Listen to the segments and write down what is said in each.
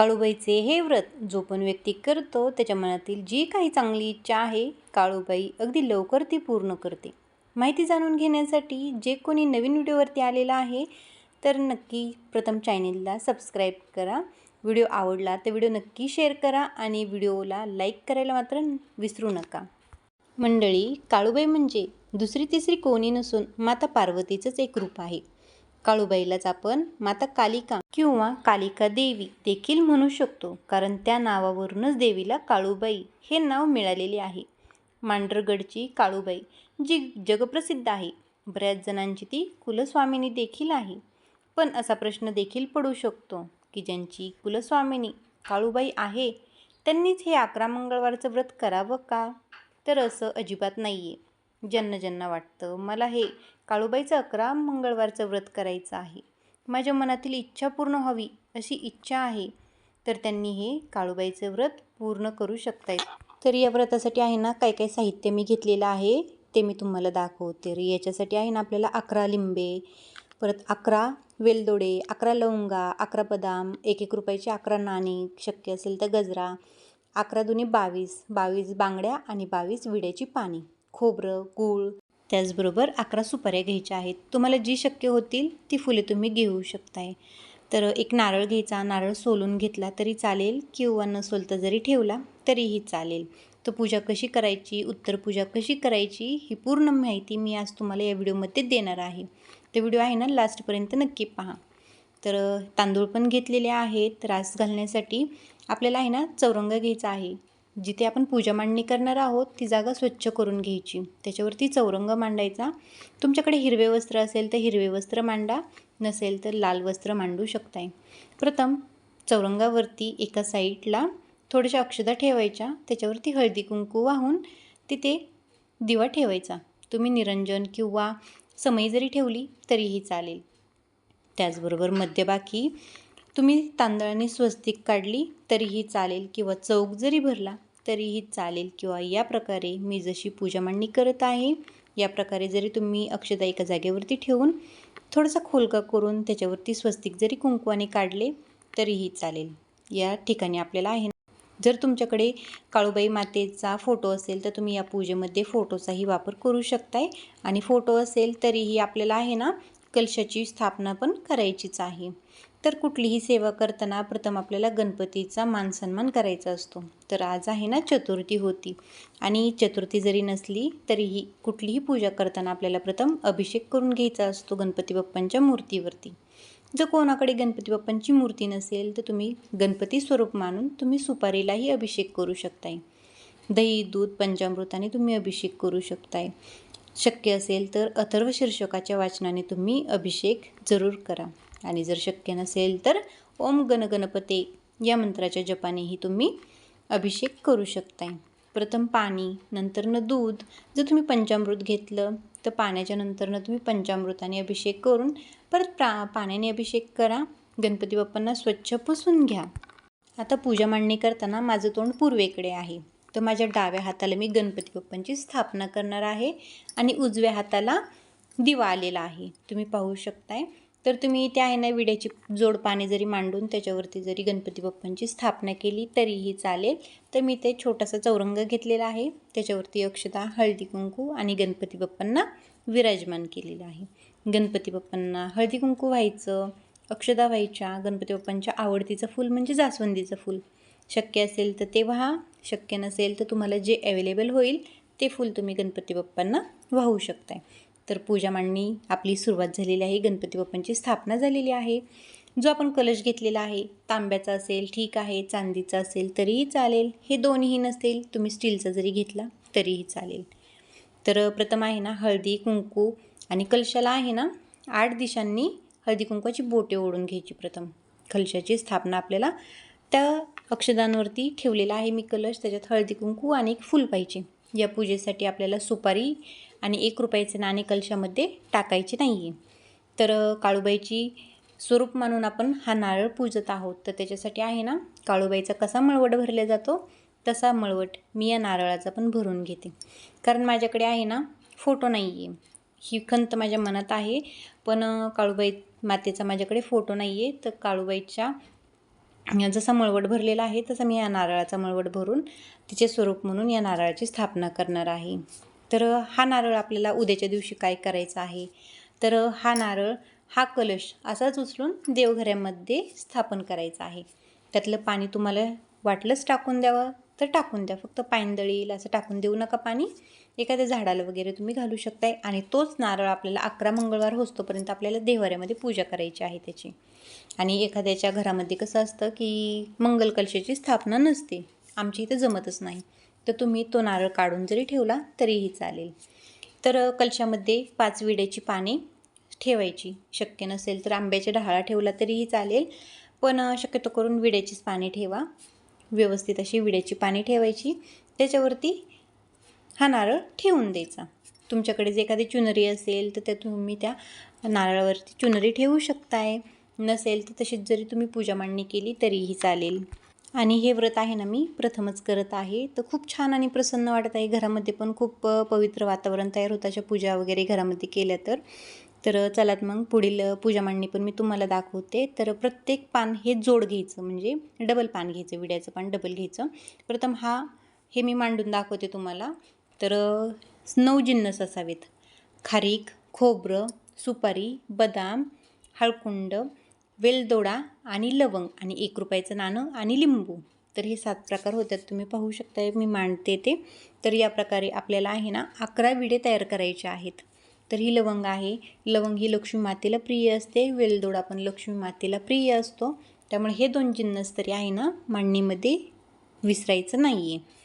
काळूबाईचे हे व्रत जो पण व्यक्ती करतो त्याच्या मनातील जी काही चांगली इच्छा आहे काळूबाई अगदी लवकर ती पूर्ण करते. माहिती जाणून घेण्यासाठी जे कोणी नवीन व्हिडिओवरती आलेला आहे तर नक्की प्रथम चॅनेलला सबस्क्राईब करा. व्हिडिओ आवडला तर व्हिडिओ नक्की शेअर करा आणि व्हिडिओला लाईक करायला मात्र विसरू नका. मंडळी काळूबाई म्हणजे दुसरी तिसरी कोणी नसून माता पार्वतीचंच एक रूप आहे. काळूबाईलाच आपण माता कालिका किंवा कालिका देवी देखील म्हणू शकतो कारण त्या नावावरूनच देवीला काळूबाई हे नाव मिळालेले आहे. मांढरगडची काळूबाई जी जगप्रसिद्ध आहे. बऱ्याच जणांची ती कुलस्वामिनी देखील आहे. पण असा प्रश्न देखील पडू शकतो की ज्यांची कुलस्वामिनी काळूबाई आहे त्यांनीच हे अकरा मंगळवारचं व्रत करावं का? तर असं अजिबात नाही आहे ज्यांना ज्यांना वाटतं मला हे काळूबाईचं अकरा मंगळवारचं व्रत करायचं आहे. माझ्या मनातील इच्छा पूर्ण व्हावी अशी इच्छा आहे तर त्यांनी हे काळूबाईचं व्रत पूर्ण करू शकतायत. तर या व्रतासाठी आहे ना काय काय साहित्य मी घेतलेलं आहे ते मी तुम्हाला दाखवते. तर याच्यासाठी आहे ना आपल्याला अकरा लिंबे परत अकरा वेलदोडे अकरा लवंगा अकरा बदाम एक एक रुपयाचे अकरा नाणे शक्य असेल तर गजरा अकरा दुनी बावीस बावीस बांगड्या आणि बावीस विड्याची पाणी खोबरं गूळ त्याचबरोबर अकरा सुपाऱ्या घ्यायच्या आहेत. तुम्हाला जी शक्य होतील ती फुले तुम्ही घेऊ शकताय. तर एक नारळ घ्यायचा नारळ सोलून घेतला तरी चालेल किंवा न सोलता जरी ठेवला तरीही चालेल. तर पूजा कशी करायची उत्तर पूजा कशी करायची ही पूर्ण माहिती मी आज तुम्हाला या व्हिडिओमध्ये देणार आहे. तर व्हिडिओ आहे ना लास्टपर्यंत नक्की पहा. तर तांदूळ पण घेतलेले आहेत रास घालण्यासाठी आपल्याला आहे ना चौरंग घ्यायचा आहे. जिथे आपण पूजा मांडणी करणार आहोत ती जागा स्वच्छ करून घ्यायची. त्याच्यावरती चौरंग मांडायचा. तुमच्याकडे हिरवे वस्त्र असेल तर हिरवे वस्त्र मांडा नसेल तर लाल वस्त्र मांडू शकताय. प्रथम चौरंगावरती एका साईडला थोड्याशा अक्षदा ठेवायच्या. त्याच्यावरती हळदी कुंकू वाहून तिथे दिवा ठेवायचा. तुम्ही निरंजन किंवा समई जरी ठेवली तरीही चालेल. त्याचबरोबर मध्यभागी तुम्ही तांदळाने स्वस्तिक काढली तरीही चालेल. किंवा चौक जरी भरला तरीही चालेल किंवा या प्रकारे मी जशी पूजा मांडणी करत आहे या प्रकारे जरी तुम्ही अक्षता एका जागेवरती ठेवून थोडासा खोलका करून त्याच्यावरती स्वस्तिक जरी कुंकवाने काढले तरीही चालेल. या ठिकाणी आपल्याला आहे जर तुमच्याकडे काळूबाई मातेचा फोटो असेल तर तुम्ही या पूजेमध्ये फोटोचाही वापर करू शकताय. आणि फोटो असेल तरीही आपल्याला आहे ना कलशाची स्थापना पण करायचीच आहे. तर कुठलीही सेवा करताना प्रथम आपल्याला गणपतीचा मानसन्मान करायचा असतो. तर आज आहे ना चतुर्थी होती. आणि चतुर्थी जरी नसली तरीही कुठलीही पूजा करताना आपल्याला प्रथम अभिषेक करून घ्यायचा असतो गणपती बाप्पांच्या मूर्तीवरती. जर कोणाकडे गणपती बाप्पांची मूर्ती नसेल तर तुम्ही गणपती स्वरूप मानून तुम्ही सुपारीलाही अभिषेक करू शकताय. दही दूध पंचामृताने तुम्ही अभिषेक करू शकताय. शक्य असेल तर अथर्व शीर्षकाच्या वाचनाने तुम्ही अभिषेक जरूर करा. आणि जर शक्य नसेल तर ओम गणगणपते या मंत्राच्या जपानेही तुम्ही अभिषेक करू शकताय. प्रथम पाणी नंतरनं दूध. जर तुम्ही पंचामृत घेतलं तर पाण्याच्या नंतरनं तुम्ही पंचामृताने अभिषेक करून परत प्रा पाण्याने अभिषेक करा. गणपती बाप्पांना स्वच्छ पुसून घ्या. आता पूजा मांडणी करताना माझं तोंड पूर्वेकडे आहे. तर माझ्या डाव्या हाताला मी गणपती बाप्पांची स्थापना करणार आहे आणि उजव्या हाताला दिवा आलेला आहे. तुम्ही पाहू शकताय तर तुम्ही त्या आहे ना विड्याची जोड पाने जरी मांडून त्याच्यावरती जरी गणपती बाप्पांची स्थापना केली तरीही चालेल. तर मी ते छोटासा चौरंग घेतलेला आहे. त्याच्यावरती अक्षता हळदी कुंकू आणि गणपती बाप्पांना विराजमान केलेलं आहे. गणपती बाप्पांना हळदी कुंकू व्हायचं अक्षदा व्हायच्या गणपती बाप्पांच्या आवडतीचं फूल म्हणजे जास्वंदीचं फूल. शक्य असेल तर ते व्हा शक्य नसेल तर तुम्हाला जे अवेलेबल होईल ते फूल तुम्ही गणपती बाप्पांना वाहू शकताय. तर पूजा मांडणी आपली सुरुवात झालेली आहे. गणपती बाप्पांची स्थापना झालेली आहे. जो आपण कलश घेतलेला आहे तांब्याचा असेल ठीक आहे चांदीचा असेल तरीही चालेल. हे दोन्हीही नसेल तुम्ही स्टीलचा जरी घेतला तरीही चालेल. तर प्रथम आहे ना हळदी कुंकू आणि कलशाला आहे ना आठ दिशांनी हळदी कुंकवाची बोटे ओढून घ्यायची प्रथम. कलशाची स्थापना आपल्याला त्या अक्षदांवरती ठेवलेला आहे मी कलश त्याच्यात हळदी कुंकू आणि एक फूल पाहिजे. या पूजेसाठी आपल्याला सुपारी आणि एक रुपयाचे नाणे कलशामध्ये टाकायचे नाही आहे तर काळूबाईची स्वरूप मानून आपण हा नारळ पूजत आहोत. तर त्याच्यासाठी आहे ना काळूबाईचा कसा मळवट भरला जातो तसा मळवट मी या नारळाचा पण भरून घेते. कारण माझ्याकडे आहे ना फोटो नाही आहे ही खंत माझ्या मनात आहे पण काळूबाई मातेचा माझ्याकडे फोटो नाही आहे तर काळूबाईच्या जसा मळवट भरलेला आहे तसा मी या नारळाचा मळवट भरून तिचे स्वरूप म्हणून या नारळाची स्थापना करणार आहे. तर हा नारळ आपल्याला उद्याच्या दिवशी काय करायचं आहे? तर हा नारळ हा कलश असाच उचलून देवघरामध्ये स्थापन करायचा आहे. त्यातलं पाणी तुम्हाला वाटलंच टाकून द्यावं. तर टाकून द्या. फक्त पायंदळील येईल असं टाकून देऊ नका पाणी. एखाद्या झाडाला वगैरे तुम्ही घालू शकताय. आणि तोच नारळ आपल्याला अकरा मंगळवार होतोपर्यंत आपल्याला देवाऱ्यामध्ये पूजा करायची आहे त्याची. आणि एखाद्याच्या घरामध्ये कसं असतं की मंगल कलशाची स्थापना नसते. आमची इथं जमतच नाही. तर तुम्ही तो नारळ काढून जरी ठेवला तरीही चालेल. तर कलशामध्ये पाच विड्याची पाने ठेवायची. शक्य नसेल तर आंब्याच्या डहाळा ठेवला तरीही चालेल. पण शक्यतो करून विड्याचीच पाने ठेवा. व्यवस्थित अशी विड्याची पाणी ठेवायची. त्याच्यावरती हा नारळ ठेवून द्यायचा. तुमच्याकडे जे एखादी चुनरी असेल तर त्या तुम्ही त्या नारळावरती चुनरी ठेवू शकताय. नसेल तर तशीच जरी तुम्ही पूजा मांडणी केली तरीही चालेल. आणि हे व्रत आहे ना मी प्रथमच करत आहे. तर खूप छान आणि प्रसन्न वाटत आहे. घरामध्ये पण खूप पवित्र वातावरण तयार होतं अशा पूजा वगैरे घरामध्ये केल्या तर. तर चलात मग पुढील पूजा मांडणी पण मी तुम्हाला दाखवते. तर प्रत्येक पान हे जोड घ्यायचं म्हणजे डबल पान घ्यायचं विड्याचं पान डबल घ्यायचं. प्रथम हा हे मी मांडून दाखवते तुम्हाला. तर नऊ जिन्नस असावेत. खारीक खोबरं सुपारी बदाम हळकुंड वेलदोडा आणि लवंग आणि एक रुपयाचं नाणं आणि लिंबू. तर हे सात प्रकार होतात तुम्ही पाहू शकता मी मांडते ते. तर या प्रकारे आपल्याला आहे ना अकरा विडे तयार करायचे आहेत. तर ही लवंग आहे. लवंग ही लक्ष्मी मातेला प्रिय असते. वेलदोडा पण लक्ष्मी मातेला प्रिय असतो. त्यामुळे हे दोन जिन्नस तरी आहे ना मांडणीमध्ये विसरायचं नाही आहे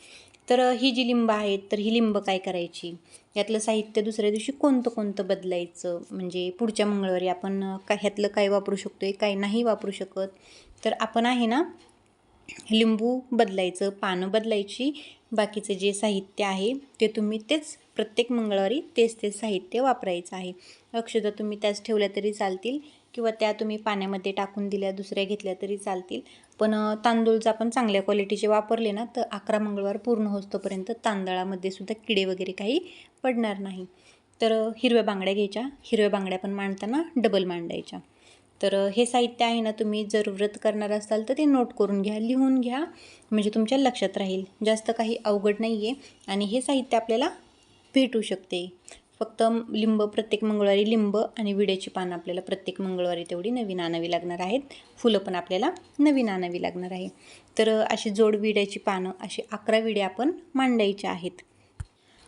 तर ही जी लिंब आहेत तर ही लिंब काय करायची? यातलं साहित्य दुसऱ्या दिवशी कोणतं कोणतं बदलायचं? म्हणजे पुढच्या मंगळवारी आपण का ह्यातलं काय वापरू शकतो आहे काय नाही वापरू शकत? तर आपण आहे ना लिंबू बदलायचं पानं बदलायची बाकीचं जे साहित्य आहे ते तुम्ही तेच प्रत्येक मंगळवारी तेच तेच साहित्य वापरायचं आहे. अक्षता तुम्ही त्याच ठेवल्या तरी चालतील किंवा त्या तुम्ही पाण्यामध्ये टाकून दिल्या दुसऱ्या घेतल्या तरी चालतील. पण तांदूळ जर आपण चांगल्या क्वालिटीचे वापरले ना तर अकरा मंगळवार पूर्ण होतोपर्यंत तांदळामध्ये सुद्धा किडे वगैरे काही पडणार नाही. तर हिरव्या बांगड्या घ्यायच्या. हिरव्या बांगड्या पण मांडताना डबल मांडायच्या. तर हे साहित्य आहे ना तुम्ही जर व्रत करणार असाल तर ते नोट करून घ्या लिहून घ्या. म्हणजे तुमच्या लक्षात राहील. जास्त काही अवघड नाही आहे आणि हे साहित्य आपल्याला भेटू शकते. फक्त लिंब प्रत्येक मंगळवारी लिंब आणि विड्याची पानं आपल्याला प्रत्येक मंगळवारी तेवढी नवीन आणावी लागणार आहेत. फुलं पण आपल्याला नवीन आणावी लागणार आहे. तर अशी जोड विड्याची पानं अशी अकरा विड्या आपण मांडायच्या आहेत.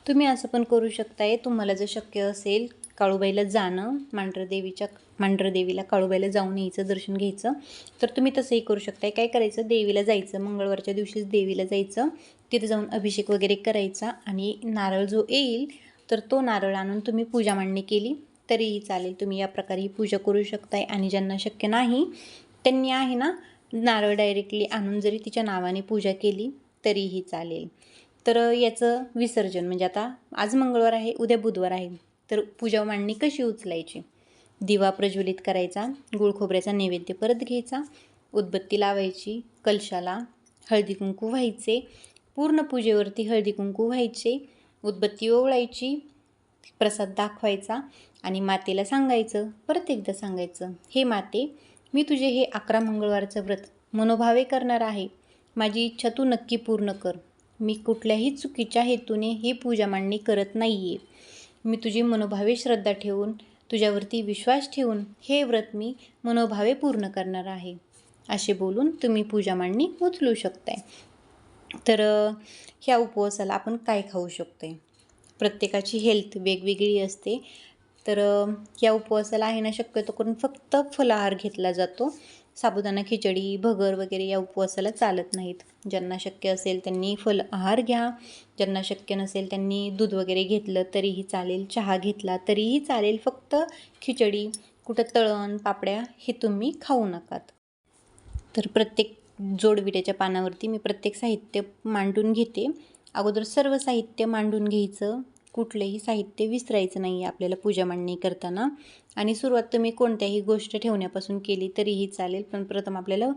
तुम्ही असं पण करू शकताय. तुम्हाला जर शक्य असेल काळूबाईला जाणं मांढरदेवीच्या मांढरदेवीला काळूबाईला जाऊन यायचं दर्शन घ्यायचं तर तुम्ही तसंही करू शकताय. काय करायचं? देवीला जायचं. मंगळवारच्या दिवशीच देवीला जायचं. तिथे जाऊन अभिषेक वगैरे करायचा आणि नारळ जो येईल तर तो नारळ आणून तुम्ही पूजा मांडणी केली तरीही चालेल. तुम्ही या प्रकारे ही पूजा करू शकताय आणि ज्यांना शक्य नाही त्यांनी आहे ना नारळ डायरेक्टली आणून जरी तिच्या नावाने पूजा केली तरीही चालेल. तर याचं विसर्जन म्हणजे आता आज मंगळवार आहे उद्या बुधवार आहे तर पूजा मांडणी कशी उचलायची? दिवा प्रज्वलित करायचा गुळ खोबऱ्याचा नैवेद्य परत घ्यायचा उदबत्ती लावायची कलशाला हळदी कुंकू व्हायचे पूर्ण पूजेवरती हळदी कुंकू व्हायचे उदबत्ती ओवळायची प्रसाद दाखवायचा आणि मातेला सांगायचं परत एकदा सांगायचं हे माते मी तुझे हे अकरा मंगळवारचं व्रत मनोभावे करणार आहे. माझी इच्छा तू नक्की पूर्ण कर. मी कुठल्याही चुकीच्या हेतूने ही पूजा मांडणी करत नाही आहे मी तुझी मनोभावे श्रद्धा ठेवून तुझ्यावरती विश्वास ठेवून हे व्रत मी मनोभावे पूर्ण करणार आहे. असे बोलून तुम्ही पूजा मांडणी उचलू शकताय. तर ह्या उपवासाला आपण काय खाऊ शकतो आहे प्रत्येकाची हेल्थ वेगवेगळी असते. तर या उपवासाला आहे ना शक्यतो करून फक्त फलाहार घेतला जातो. साबुदाणा खिचडी भगर वगैरे या उपवासाला चालत नाहीत. ज्यांना शक्य असेल त्यांनी फल आहार घ्या. ज्यांना शक्य नसेल त्यांनी दूध वगैरे घेतलं तरीही चालेल चहा घेतला तरीही चालेल. फक्त खिचडी कुठं तळण पापड्या हे तुम्ही खाऊ नकात. तर प्रत्येक जोडविट्याच्या पानावरती मी प्रत्येक साहित्य मांडून घेते. अगोदर सर्व साहित्य मांडून घ्यायचं. कुठलंही साहित्य विसरायचं नाही आहे आपल्याला पूजा मांडणी करताना. आणि सुरुवात तुम्ही कोणत्याही गोष्ट ठेवण्यापासून केली तरीही चालेल. पण प्रथम आपल्याला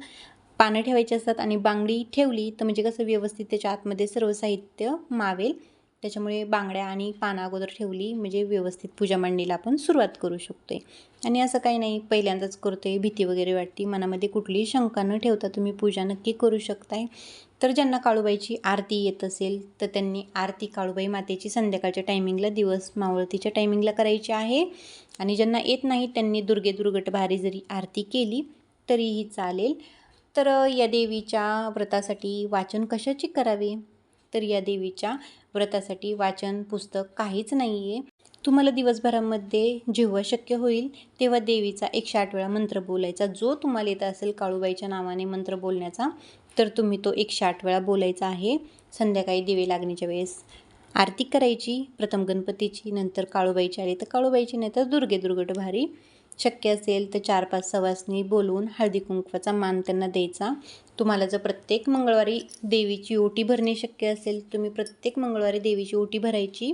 पानं ठेवायची असतात आणि बांगडी ठेवली तर म्हणजे कसं व्यवस्थित त्याच्या आतमध्ये सर्व साहित्य मावेल. त्याच्यामुळे बांगड्या आणि पानं अगोदर ठेवली म्हणजे व्यवस्थित पूजा मांडणीला आपण सुरुवात करू शकतो आहे आणि असं काही नाही पहिल्यांदाच करतो आहे भीती वगैरे वाटते मनामध्ये कुठलीही शंका न ठेवता तुम्ही पूजा नक्की करू शकताय. तर ज्यांना काळूबाईची आरती येत असेल तर त्यांनी आरती काळूबाई मातेची संध्याकाळच्या टायमिंगला दिवस मावळतीच्या टायमिंगला करायची आहे. आणि ज्यांना येत नाही त्यांनी दुर्गे दुर्गट भारी जरी आरती केली तरीही चालेल. तर या देवीच्या व्रतासाठी वाचन कशाची करावे? तर या देवीच्या व्रतासाठी वाचन पुस्तक काहीच नाही आहे तुम्हाला दिवसभरामध्ये जेव्हा शक्य होईल तेव्हा देवीचा एकशे आठ वेळा मंत्र बोलायचा. जो तुम्हाला येत असेल काळूबाईच्या नावाने मंत्र बोलण्याचा तर तुम्ही तो एकशे आठ वेळा बोलायचा आहे. संध्याकाळी दिवे लागण्याच्या वेळेस आरती करायची प्रथम गणपतीची नंतर काळूबाईची आली तर काळूबाईची नाही तर दुर्गे दुर्गट भारी. शक्य असेल तर चार पाच सवासनी बोलवून हळदी कुंकवाचा मान त्यांना द्यायचा. तुम्हाला जर प्रत्येक मंगळवारी देवीची ओटी भरणे शक्य असेल तुम्ही प्रत्येक मंगळवारी देवीची ओटी भरायची.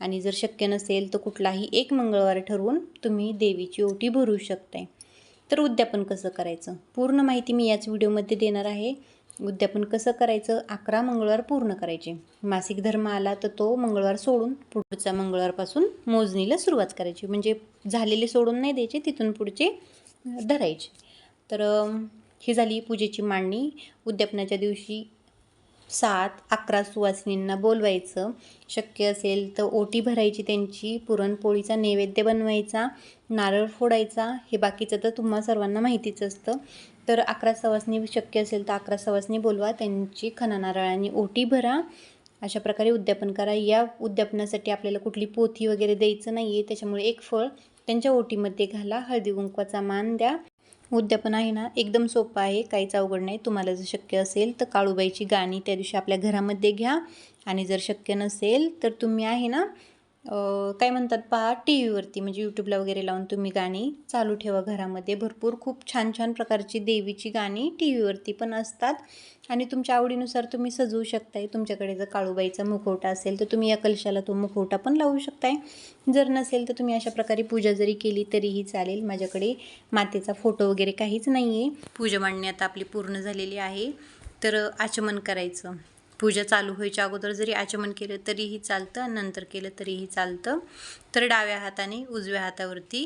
आणि जर शक्य नसेल तर कुठलाही एक मंगळवार ठरवून तुम्ही देवीची ओटी भरू शकताय. तर उद्यापन कसं करायचं? पूर्ण माहिती मी याच व्हिडिओमध्ये देणार आहे. उद्यापन कसं करायचं? अकरा मंगळवार पूर्ण करायचे. मासिक धर्म आला तर तो मंगळवार सोडून पुढचा मंगळवारपासून मोजणीला सुरुवात करायची. म्हणजे झालेले सोडून नाही द्यायचे तिथून पुढचे धरायचे. तर ही झाली पूजेची मांडणी. उद्यापनाच्या दिवशी सात अकरा सुवासिनींना बोलवायचं. शक्य असेल तर ओटी भरायची त्यांची पुरणपोळीचा नैवेद्य बनवायचा नारळ फोडायचा हे बाकीचं तर तुम्हा सर्वांना माहितीच असतं. तर अकरा सवासनी शक्य असेल तर अकरा सवासनी बोलवा त्यांची खना नारळाने ओटी भरा. अशा प्रकारे उद्यापन करा. या उद्यापनासाठी आपल्याला कुठली पोथी वगैरे द्यायचं नाही आहे त्याच्यामुळे एक फळ त्यांच्या ओटीमध्ये घाला. हळदी कुंकवाचा मान द्या. उद्यापन आहे ना एकदम सोपं आहे काहीच अवघड नाही. तुम्हाला जर शक्य असेल तर काळूबाईची गाणी त्या दिवशी आपल्या घरामध्ये घ्या. आणि जर शक्य नसेल तर तुम्ही आहे ना काय म्हणतात पहा टी व्हीवरती म्हणजे यूट्यूबला वगैरे लावून तुम्ही गाणी चालू ठेवा घरामध्ये. भरपूर खूप छान छान प्रकारची देवीची गाणी टी व्हीवरती पण असतात. आणि तुमच्या आवडीनुसार तुम्ही सजवू शकताय. तुमच्याकडे जर काळूबाईचा मुखवटा असेल तर तुम्ही या कलशाला तो मुखवटा पण लावू शकताय. जर नसेल तर तुम्ही अशा प्रकारे पूजा जरी केली तरीही चालेल. माझ्याकडे मातेचा फोटो वगैरे काहीच नाही आहे पूजा मांडणी आता आपली पूर्ण झालेली आहे. तर आचमन करायचं. पूजा चालू व्हायच्या अगोदर जरी आचमन केलं तरीही चालतं नंतर केलं तरीही चालतं. तर डाव्या हाताने उजव्या हातावरती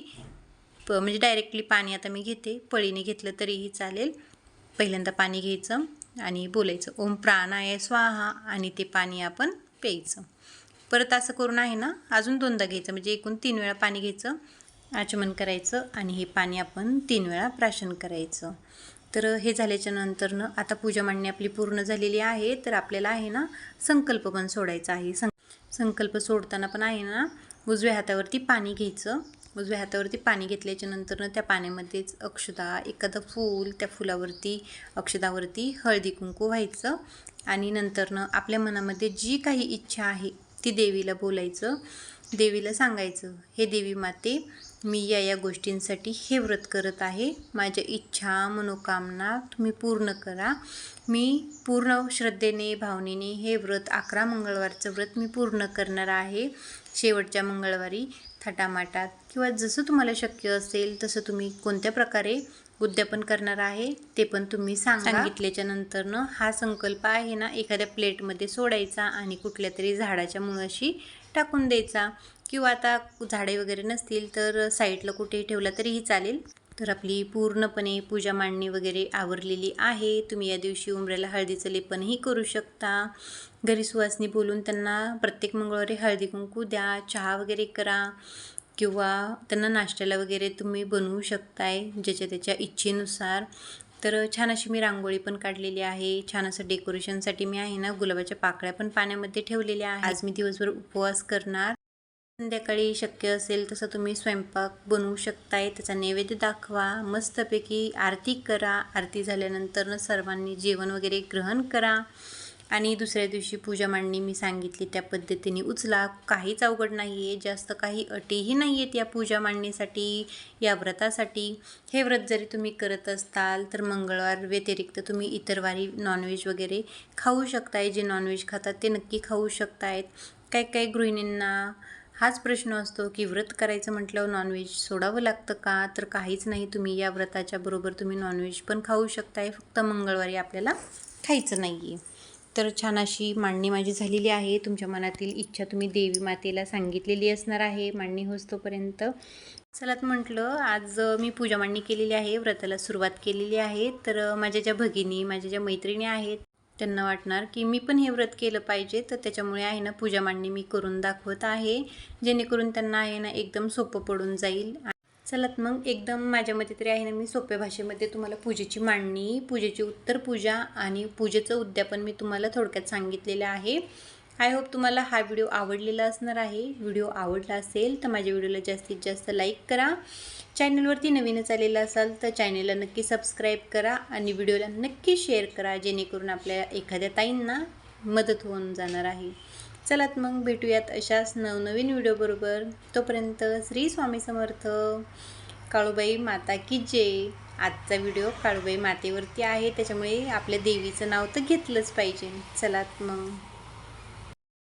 प म्हणजे डायरेक्टली पाणी आता मी घेते. पळीने घेतलं तरीही चालेल. पहिल्यांदा पाणी घ्यायचं आणि बोलायचं. ओम प्राणाय स्वाहा आणि ते पाणी आपण प्यायचं. परत असं करून आहे ना अजून दोनदा घ्यायचं. म्हणजे एकूण तीन वेळा पाणी घ्यायचं आचमन करायचं आणि हे पाणी आपण तीन वेळा प्राशन करायचं. तर हे झाल्याच्या नंतरनं आता पूजा मांडणी आपली पूर्ण झालेली आहे तर आपल्याला आहे ना संकल्प पण सोडायचा आहे. सं संकल्प सोडताना पण आहे ना उजव्या हातावरती पाणी घ्यायचं. उजव्या हातावरती पाणी घेतल्याच्या नंतरनं त्या पाण्यामध्येच अक्षता एखादं फूल त्या फुलावरती अक्षतावरती हळदी कुंकू व्हायचं. आणि नंतरनं आपल्या मनामध्ये जी काही इच्छा आहे ती देवीला बोलायचं. देवीला सांगायचं हे देवी माते मी या या गोष्टींसाठी हे व्रत करत आहे. माझ्या इच्छा मनोकामना तुम्ही पूर्ण करा. मी पूर्ण श्रद्धेने भावनेने हे व्रत अकरा मंगळवारचं व्रत मी पूर्ण करणार आहे. शेवटच्या मंगळवारी थाटामाटात किंवा जसं तुम्हाला शक्य असेल तसं तुम्ही कोणत्या प्रकारे उद्यापन करणार आहे ते पण तुम्ही सांगा. सांगितल्याच्या नंतरनं हा संकल्प आहे ना एखाद्या प्लेटमध्ये सोडायचा आणि कुठल्या तरी झाडाच्या मुळाशी टाकून द्यायचा. किंवा आता झाडे वगैरे नसतील तर साईडला कुठेही ठेवला तरीही चालेल. तर आपली पूर्णपणे पूजा मांडणी वगैरे आवरलेली आहे. तुम्ही या दिवशी उमऱ्याला हळदीचं लेपनही करू शकता. घरी सुवासनी बोलून त्यांना प्रत्येक मंगळवारी हळदी कुंकू द्या चहा वगैरे करा. किंवा त्यांना नाश्त्याला वगैरे तुम्ही बनवू शकताय ज्याच्या त्याच्या इच्छेनुसार. तर छान अशी मी रांगोळी पण काढलेली आहे. छान असं डेकोरेशनसाठी मी आहे ना गुलाबाच्या पाकळ्या पण पाण्यामध्ये ठेवलेल्या आहे आज मी दिवसभर उपवास करणार. संध्याकाळी शक्य असेल तसं तुम्ही स्वयंपाक बनवू शकताय. त्याचा नैवेद्य दाखवा. मस्तपैकी आरती करा. आरती झाल्यानंतर सर्वांनी जेवण वगैरे ग्रहण करा. आणि दुसऱ्या दिवशी पूजा मांडणी मी सांगितली त्या पद्धतीने उचला. काहीच अवघड नाही आहे जास्त काही अटीही नाही आहेत या पूजा मांडणीसाठी या व्रतासाठी. हे व्रत जरी तुम्ही करत असताल तर मंगळवार व्यतिरिक्त तुम्ही इतर वारी नॉनव्हेज वगैरे खाऊ शकताय. जे नॉनव्हेज खातात ते नक्की खाऊ शकतायत. काही काही गृहिणींना हाच प्रश्न असतो की व्रत करायचं म्हटल्यावर नॉनव्हेज सोडावं लागतं का? तर काहीच नाही. तुम्ही या व्रताच्या बरोबर तुम्ही नॉनव्हेज पण खाऊ शकताय. फक्त मंगळवारी आपल्याला खायचं नाही आहे तर छान अशी मांडणी माझी झालेली आहे. तुमच्या मनातील इच्छा तुम्ही देवी मातेला सांगितलेली असणार आहे. मांडणी होस्तोपर्यंत चलात म्हटलं आज मी पूजा मांडणी केलेली आहे. व्रताला सुरुवात केलेली आहे. तर माझ्या ज्या भगिनी माझ्या ज्या मैत्रिणी आहेत त्यांना वाटणार की मी पण हे व्रत केलं पाहिजे. तर त्याच्यामुळे आहे ना पूजा मांडणी मी करून दाखवत आहे. जेणेकरून त्यांना आहे ना एकदम सोपं पडून जाईल. चलात मग? एकदम माझ्या मते तरी आहे ना मी सोप्या भाषेमध्ये तुम्हाला पूजेची मांडणी पूजेची उत्तर पूजा आणि पूजेचं उद्यापन मी तुम्हाला थोडक्यात सांगितलेलं आहे. आय होप तुम्हाला हा व्हिडिओ आवडलेला असणार आहे. व्हिडिओ आवडला असेल तर माझ्या व्हिडिओला जास्तीत जास्त लाईक करा. चॅनलवरती नवीनच आलेला असाल तर चॅनलला नक्की सबस्क्राईब करा आणि व्हिडिओला नक्की शेअर करा जेणेकरून आपल्या एखाद्या ताईंना मदत होऊन जाणार आहे. चलात मग भेटूयात अशाच नवनवीन व्हिडिओबरोबर तोपर्यंत श्री स्वामी समर्थ. काळूबाई माता की जे आजचा व्हिडिओ काळूबाई मातेवरती आहे त्याच्यामुळे आपल्या देवीचं नाव तर घेतलंच पाहिजे. चलात मग.